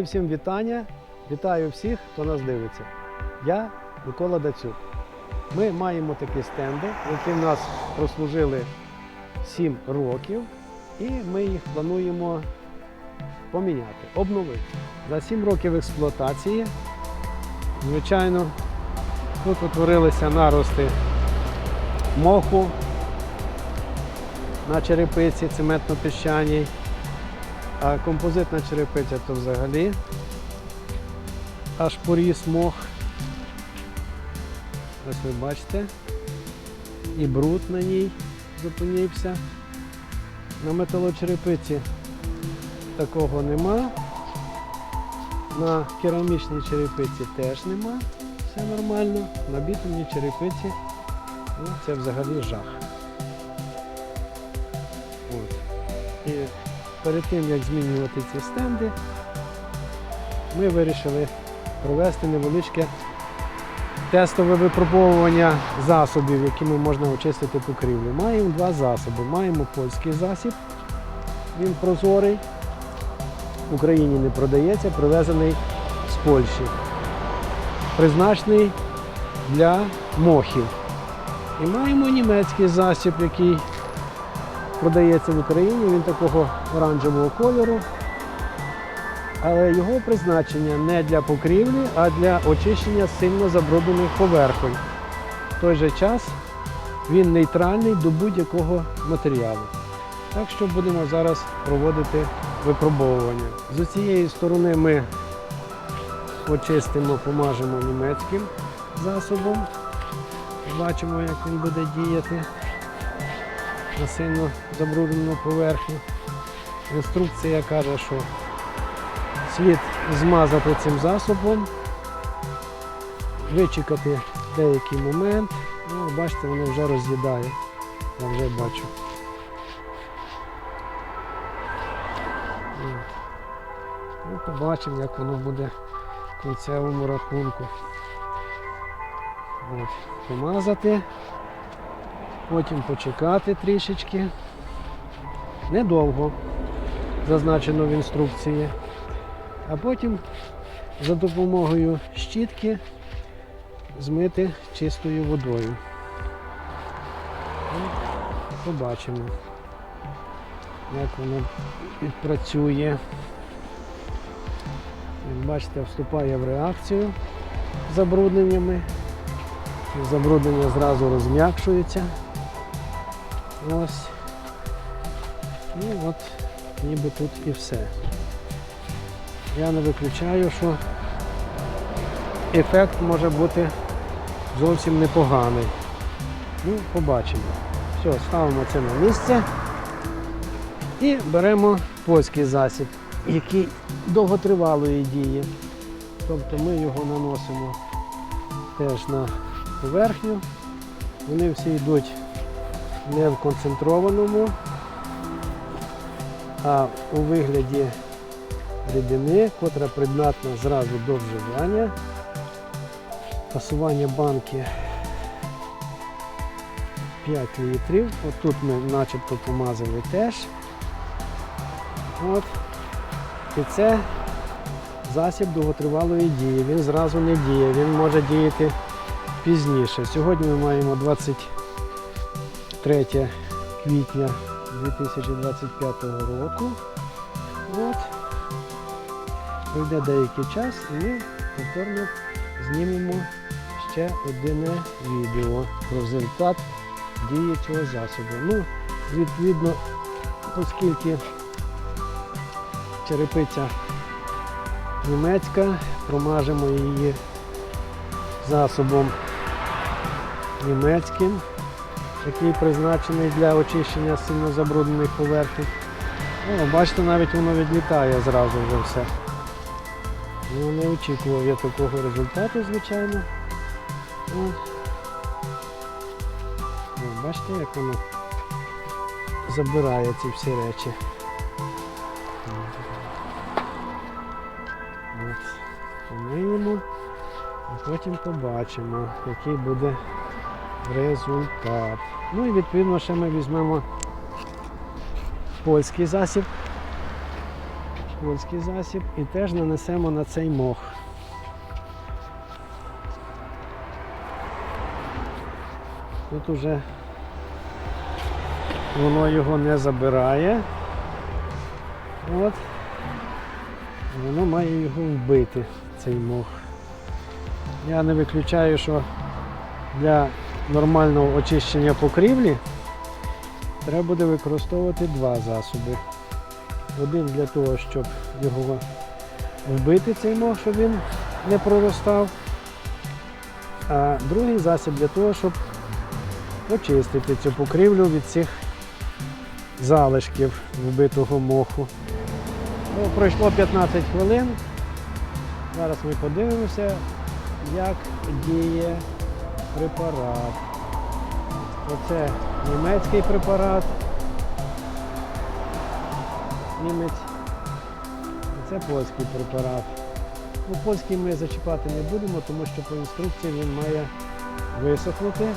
Друзі, всім вітання. Вітаю всіх, хто нас дивиться. Я Микола Дацюк. Ми маємо такі стенди, які в нас прослужили 7 років, і ми їх плануємо поміняти, обновити. За 7 років експлуатації, звичайно, тут утворилися нарости моху на черепиці цементно-піщаній. А композитна черепиця то взагалі аж поріс мох. Ось ви бачите. І бруд на ній зупинився. На металочерепиці такого нема. На керамічній черепиці теж нема. Все нормально. На бітумній черепиці ну, це взагалі жах. От. І перед тим як змінювати ці стенди, ми вирішили провести невеличке тестове випробовування засобів, якими можна очистити покрівлю. Маємо два засоби. Маємо польський засіб, він прозорий, в Україні не продається, привезений з Польщі. Призначений для мохів. І маємо німецький засіб, який продається в Україні, він такого оранжевого кольору. Але його призначення не для покрівлі, а для очищення сильно забруднених поверхонь. В той же час він нейтральний до будь-якого матеріалу. Так що будемо зараз проводити випробовування. З цієї сторони ми очистимо, помажемо німецьким засобом. Бачимо, як він буде діяти на сильно забруднену поверхню. Інструкція каже, що слід змазати цим засобом, вичекати деякий момент. Ну, бачите, воно вже роз'їдає. Я вже бачу. Ну, побачимо, як воно буде в кінцевому рахунку. От. Помазати потім почекати трішечки. Недовго, зазначено в інструкції. А потім за допомогою щітки змити чистою водою. І побачимо, як воно відпрацює. Як бачите, вступає в реакцію з забрудненнями. Забруднення зразу розм'якшується. Ось. І от ніби тут і все. Я не виключаю, що ефект може бути зовсім непоганий. Ну, побачимо. Все, ставимо це на місце і беремо польський засіб, який довготривалої дії. Тобто ми його наносимо теж на поверхню. Вони всі йдуть не в концентрованому, а у вигляді рідини, котра придатна зразу до вживання. Пасування банки 5 літрів. Отут ми начебто помазали теж. От. І це засіб довготривалої дії. Він зразу не діє, він може діяти пізніше. Сьогодні ми маємо 23 квітня 2025 року. От. Пройде деякий час і повторно знімемо ще одне відео про результат дії цього засобу. Ну, відповідно, оскільки черепиця німецька, промажемо її засобом німецьким, який призначений для очищення сильно забруднених поверхень. О, бачите, навіть воно відлітає зразу вже все. Ну, не очікував я такого результату, звичайно. О, бачите, як воно забирає ці всі речі. Помиємо. А потім побачимо, який буде результат. Ну і відповідно ще ми візьмемо польський засіб польський засіб і теж нанесемо на цей мох. Тут уже воно його не забирає. От. Воно має його вбити, цей мох. Я не виключаю, що для нормального очищення покрівлі треба буде використовувати два засоби. Один для того, щоб його вбити цей мох, щоб він не проростав. А другий засіб для того, щоб очистити цю покрівлю від цих залишків вбитого моху. Ну, пройшло 15 хвилин. Зараз ми подивимося, як діє препарат. Оце німецький препарат. Німець. Це польський препарат. Ну, польський ми зачіпати не будемо, тому що по інструкції він має висохнути.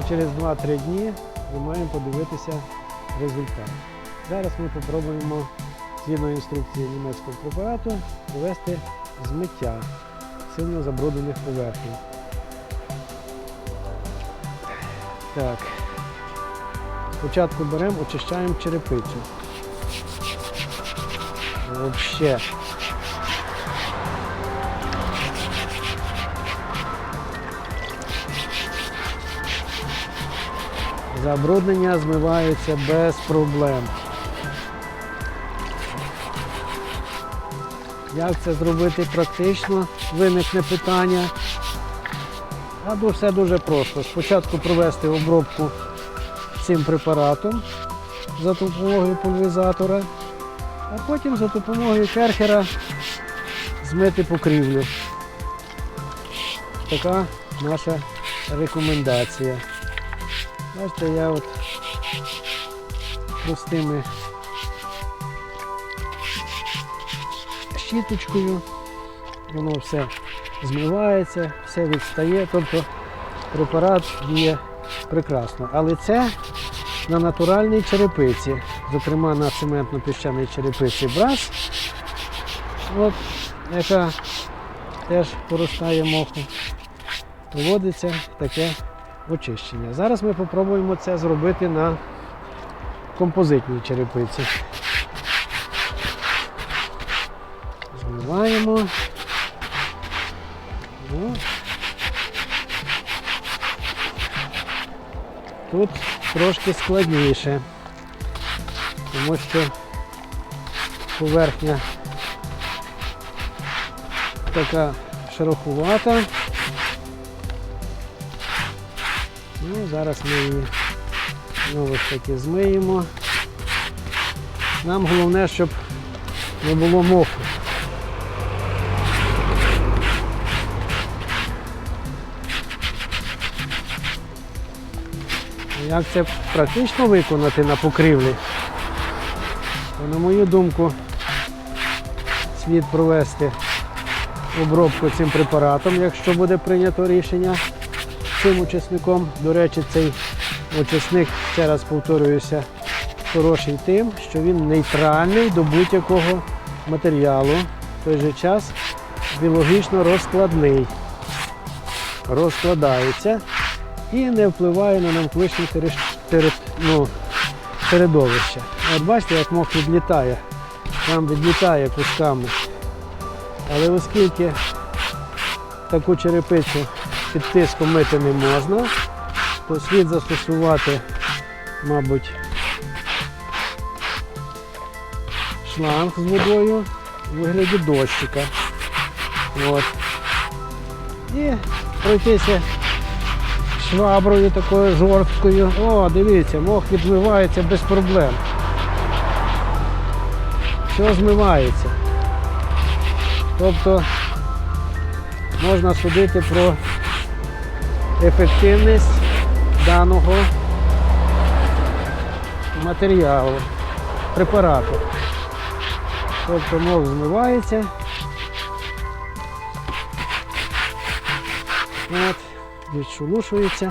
І через 2-3 дні ми маємо подивитися результат. Зараз ми спробуємо згідно інструкції німецького препарату провести змиття сильно забруднених поверхень. Так. Спочатку беремо, очищаємо черепицю. Вообще. Забруднення змиваються без проблем. Як це зробити практично, виникне питання. А все дуже просто. Спочатку провести обробку цим препаратом за допомогою пульверизатора, а потім за допомогою керхера змити покрівлю. Така наша рекомендація. Бачите, я от простими щіточкою, воно все змивається, все відстає, тобто препарат діє прекрасно. Але це на натуральній черепиці, зокрема на цементно-піщаній черепиці брас, от, яка теж поростає мохом, проводиться таке очищення. Зараз ми спробуємо це зробити на композитній черепиці. Змиваємо. Тут трошки складніше, тому що поверхня така шерохувата. Ну, зараз ми її знову ж таки змиємо. Нам головне, щоб не було моху. Як це практично виконати на покрівлі? То, на мою думку, слід провести обробку цим препаратом, якщо буде прийнято рішення цим очисником. До речі, цей очисник, ще раз повторююся, хороший тим, що він нейтральний до будь-якого матеріалу. В той же час біологічно розкладний. Розкладається і не впливає на навколишнє ну, середовище. От бачите, як мох відлітає, там відлітає кусками. Але оскільки таку черепицю під тиском мити не можна, то слід застосувати, мабуть, шланг з водою у вигляді дощика. От. І пройтися шваброю такою жорсткою. О, дивіться, мох відмивається без проблем. Все змивається. Тобто можна судити про ефективність даного матеріалу, препарату. Тобто мох змивається. Відшелушується.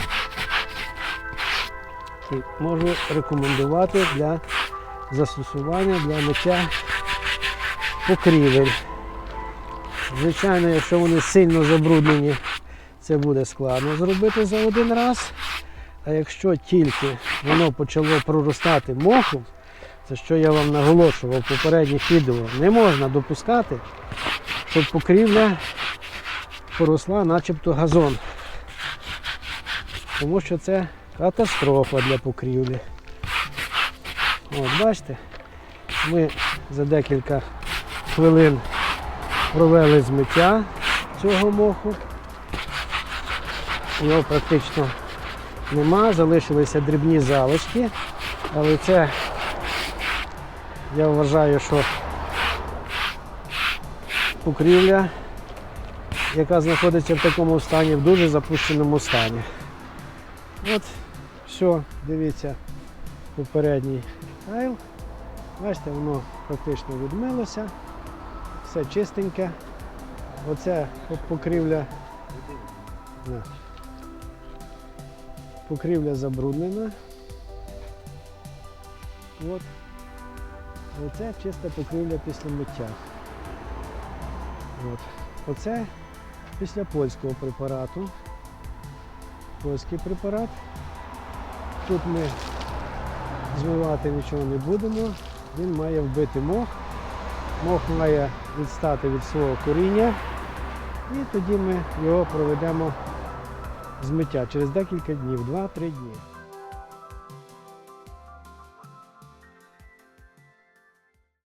І можу рекомендувати для застосування для миття покрівель. Звичайно, якщо вони сильно забруднені, це буде складно зробити за один раз. А якщо тільки воно почало проростати мохом, це що я вам наголошував в попередніх відео, не можна допускати, щоб покрівля поросла начебто газон. Тому що це катастрофа для покрівлі. От, бачите, ми за декілька хвилин провели змиття цього моху. Його практично нема, залишилися дрібні залишки, але це я вважаю, що покрівля, яка знаходиться в такому стані, в дуже запущеному стані. От, все, дивіться, попередній тайл. Бачите, воно практично відмилося, все чистеньке. Оце покрівля. Покрівля забруднена. От. Оце чиста покрівля після миття. От. Оце після польського препарату. Польський препарат. Тут ми змивати нічого не будемо. Він має вбити мох. Мох має відстати від свого коріння. І тоді ми його проведемо змиття через декілька днів, 2-3 дні.